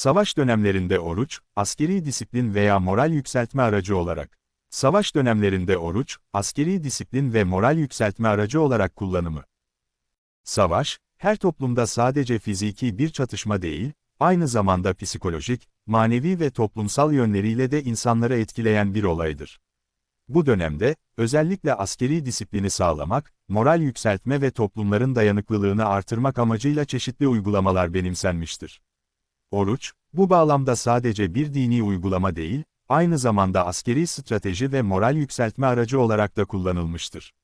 Savaş dönemlerinde oruç, askeri disiplin veya moral yükseltme aracı olarak. Savaş dönemlerinde oruç, askeri disiplin ve moral yükseltme aracı olarak kullanımı. Savaş, her toplumda sadece fiziki bir çatışma değil, aynı zamanda psikolojik, manevi ve toplumsal yönleriyle de insanları etkileyen bir olaydır. Bu dönemde, özellikle askeri disiplini sağlamak, moral yükseltme ve toplumların dayanıklılığını artırmak amacıyla çeşitli uygulamalar benimsenmiştir. Oruç, bu bağlamda sadece bir dini uygulama değil, aynı zamanda askeri strateji ve moral yükseltme aracı olarak da kullanılmıştır.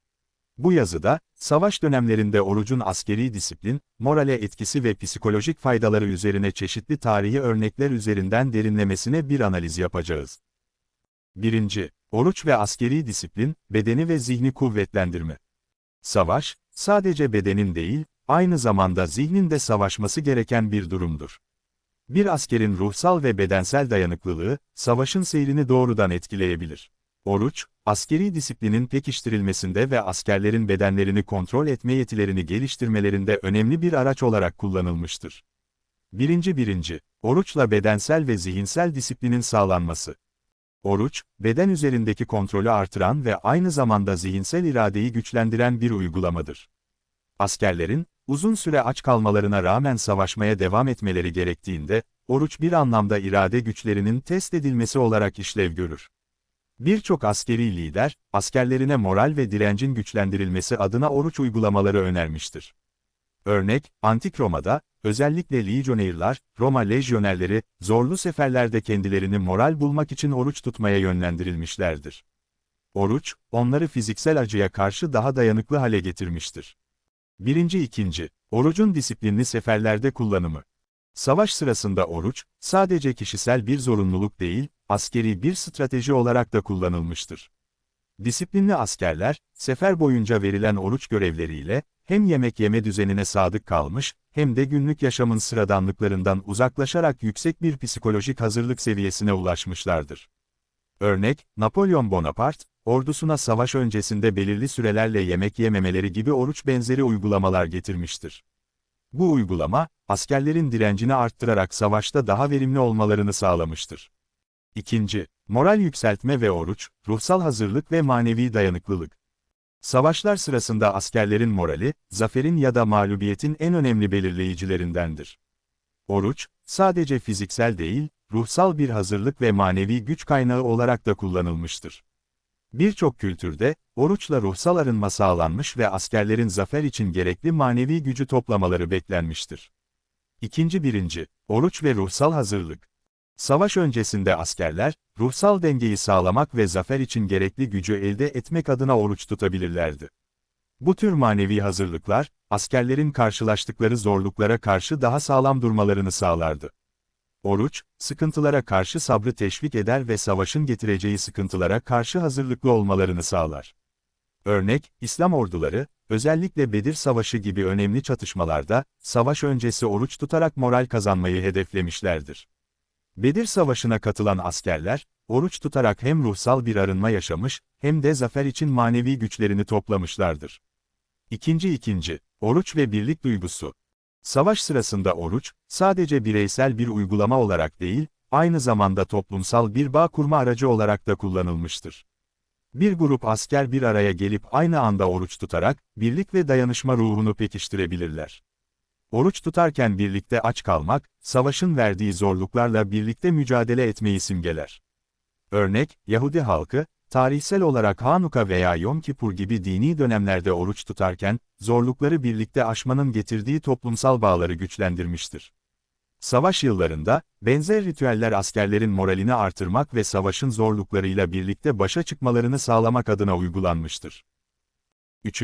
Bu yazıda, savaş dönemlerinde orucun askeri disiplin, morale etkisi ve psikolojik faydaları üzerine çeşitli tarihi örnekler üzerinden derinlemesine bir analiz yapacağız. 1. Oruç ve askeri disiplin, bedeni ve zihni kuvvetlendirme. Savaş, sadece bedenin değil, aynı zamanda zihnin de savaşması gereken bir durumdur. Bir askerin ruhsal ve bedensel dayanıklılığı, savaşın seyrini doğrudan etkileyebilir. Oruç, askeri disiplinin pekiştirilmesinde ve askerlerin bedenlerini kontrol etme yetilerini geliştirmelerinde önemli bir araç olarak kullanılmıştır. Birinci birinci, oruçla bedensel ve zihinsel disiplinin sağlanması. Oruç, beden üzerindeki kontrolü artıran ve aynı zamanda zihinsel iradeyi güçlendiren bir uygulamadır. Askerlerin, uzun süre aç kalmalarına rağmen savaşmaya devam etmeleri gerektiğinde, oruç bir anlamda irade güçlerinin test edilmesi olarak işlev görür. Birçok askeri lider, askerlerine moral ve direncin güçlendirilmesi adına oruç uygulamaları önermiştir. Örnek, Antik Roma'da, özellikle legionerlar, Roma lejyonerleri, zorlu seferlerde kendilerini moral bulmak için oruç tutmaya yönlendirilmişlerdir. Oruç, onları fiziksel acıya karşı daha dayanıklı hale getirmiştir. Birinci ikinci, orucun disiplinli seferlerde kullanımı. Savaş sırasında oruç, sadece kişisel bir zorunluluk değil, askeri bir strateji olarak da kullanılmıştır. Disiplinli askerler, sefer boyunca verilen oruç görevleriyle, hem yemek yeme düzenine sadık kalmış, hem de günlük yaşamın sıradanlıklarından uzaklaşarak yüksek bir psikolojik hazırlık seviyesine ulaşmışlardır. Örnek, Napolyon Bonaparte, ordusuna savaş öncesinde belirli sürelerle yemek yememeleri gibi oruç benzeri uygulamalar getirmiştir. Bu uygulama, askerlerin direncini arttırarak savaşta daha verimli olmalarını sağlamıştır. İkinci, moral yükseltme ve oruç, ruhsal hazırlık ve manevi dayanıklılık. Savaşlar sırasında askerlerin morali, zaferin ya da mağlubiyetin en önemli belirleyicilerindendir. Oruç, sadece fiziksel değil, ruhsal bir hazırlık ve manevi güç kaynağı olarak da kullanılmıştır. Birçok kültürde, oruçla ruhsal arınma sağlanmış ve askerlerin zafer için gerekli manevi gücü toplamaları beklenmiştir. İkinci birinci, oruç ve ruhsal hazırlık. Savaş öncesinde askerler, ruhsal dengeyi sağlamak ve zafer için gerekli gücü elde etmek adına oruç tutabilirlerdi. Bu tür manevi hazırlıklar, askerlerin karşılaştıkları zorluklara karşı daha sağlam durmalarını sağlardı. Oruç, sıkıntılara karşı sabrı teşvik eder ve savaşın getireceği sıkıntılara karşı hazırlıklı olmalarını sağlar. Örnek, İslam orduları, özellikle Bedir Savaşı gibi önemli çatışmalarda, savaş öncesi oruç tutarak moral kazanmayı hedeflemişlerdir. Bedir Savaşı'na katılan askerler, oruç tutarak hem ruhsal bir arınma yaşamış, hem de zafer için manevi güçlerini toplamışlardır. İkinci ikinci, oruç ve birlik duygusu. Savaş sırasında oruç, sadece bireysel bir uygulama olarak değil, aynı zamanda toplumsal bir bağ kurma aracı olarak da kullanılmıştır. Bir grup asker bir araya gelip aynı anda oruç tutarak, birlik ve dayanışma ruhunu pekiştirebilirler. Oruç tutarken birlikte aç kalmak, savaşın verdiği zorluklarla birlikte mücadele etmeyi simgeler. Örnek, Yahudi halkı, tarihsel olarak Hanuka veya Yom Kippur gibi dini dönemlerde oruç tutarken, zorlukları birlikte aşmanın getirdiği toplumsal bağları güçlendirmiştir. Savaş yıllarında, benzer ritüeller askerlerin moralini artırmak ve savaşın zorluklarıyla birlikte başa çıkmalarını sağlamak adına uygulanmıştır. 3.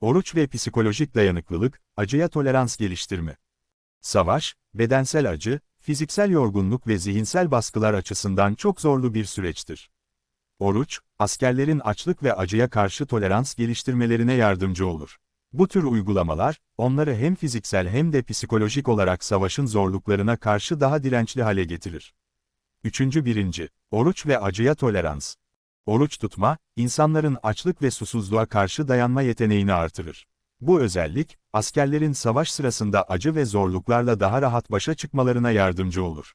Oruç ve psikolojik dayanıklılık, acıya tolerans geliştirme. Savaş, bedensel acı, fiziksel yorgunluk ve zihinsel baskılar açısından çok zorlu bir süreçtir. Oruç, askerlerin açlık ve acıya karşı tolerans geliştirmelerine yardımcı olur. Bu tür uygulamalar, onları hem fiziksel hem de psikolojik olarak savaşın zorluklarına karşı daha dirençli hale getirir. 3. 1. Oruç ve acıya tolerans. Oruç tutma, insanların açlık ve susuzluğa karşı dayanma yeteneğini artırır. Bu özellik, askerlerin savaş sırasında acı ve zorluklarla daha rahat başa çıkmalarına yardımcı olur.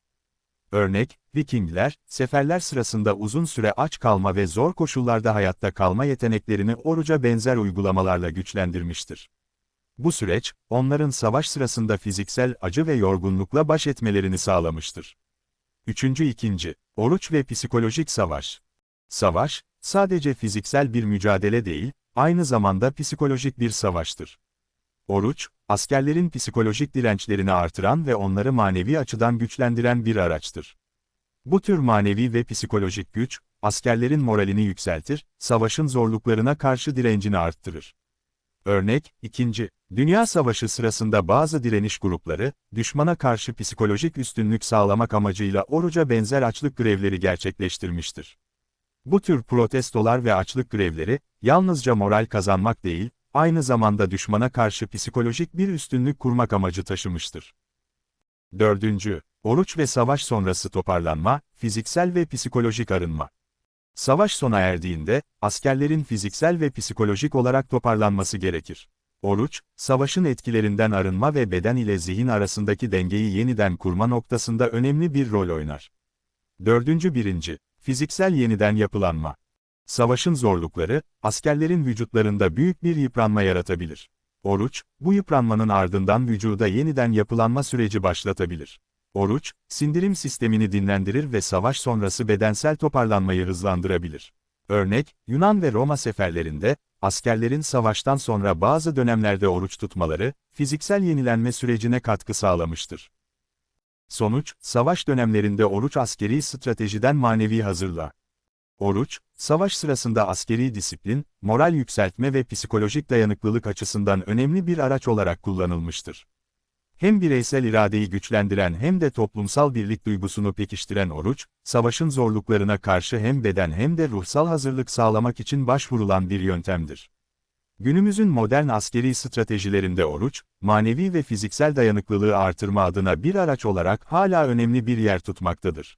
Örnek, Vikingler, seferler sırasında uzun süre aç kalma ve zor koşullarda hayatta kalma yeteneklerini oruca benzer uygulamalarla güçlendirmiştir. Bu süreç, onların savaş sırasında fiziksel acı ve yorgunlukla baş etmelerini sağlamıştır. Üçüncü ikinci, oruç ve psikolojik savaş. Savaş, sadece fiziksel bir mücadele değil, aynı zamanda psikolojik bir savaştır. Oruç, askerlerin psikolojik dirençlerini artıran ve onları manevi açıdan güçlendiren bir araçtır. Bu tür manevi ve psikolojik güç, askerlerin moralini yükseltir, savaşın zorluklarına karşı direncini arttırır. Örnek, 2. Dünya Savaşı sırasında bazı direniş grupları, düşmana karşı psikolojik üstünlük sağlamak amacıyla oruca benzer açlık grevleri gerçekleştirmiştir. Bu tür protestolar ve açlık grevleri, yalnızca moral kazanmak değil, aynı zamanda düşmana karşı psikolojik bir üstünlük kurmak amacı taşımıştır. 4. Oruç ve savaş sonrası toparlanma, fiziksel ve psikolojik arınma. Savaş sona erdiğinde, askerlerin fiziksel ve psikolojik olarak toparlanması gerekir. Oruç, savaşın etkilerinden arınma ve beden ile zihin arasındaki dengeyi yeniden kurma noktasında önemli bir rol oynar. 4. 1. Fiziksel yeniden yapılanma. Savaşın zorlukları, askerlerin vücutlarında büyük bir yıpranma yaratabilir. Oruç, bu yıpranmanın ardından vücuda yeniden yapılanma süreci başlatabilir. Oruç, sindirim sistemini dinlendirir ve savaş sonrası bedensel toparlanmayı hızlandırabilir. Örnek, Yunan ve Roma seferlerinde, askerlerin savaştan sonra bazı dönemlerde oruç tutmaları, fiziksel yenilenme sürecine katkı sağlamıştır. Sonuç, savaş dönemlerinde oruç askeri stratejiden manevi hazırla. Oruç, savaş sırasında askeri disiplin, moral yükseltme ve psikolojik dayanıklılık açısından önemli bir araç olarak kullanılmıştır. Hem bireysel iradeyi güçlendiren hem de toplumsal birlik duygusunu pekiştiren oruç, savaşın zorluklarına karşı hem beden hem de ruhsal hazırlık sağlamak için başvurulan bir yöntemdir. Günümüzün modern askeri stratejilerinde oruç, manevi ve fiziksel dayanıklılığı artırma adına bir araç olarak hala önemli bir yer tutmaktadır.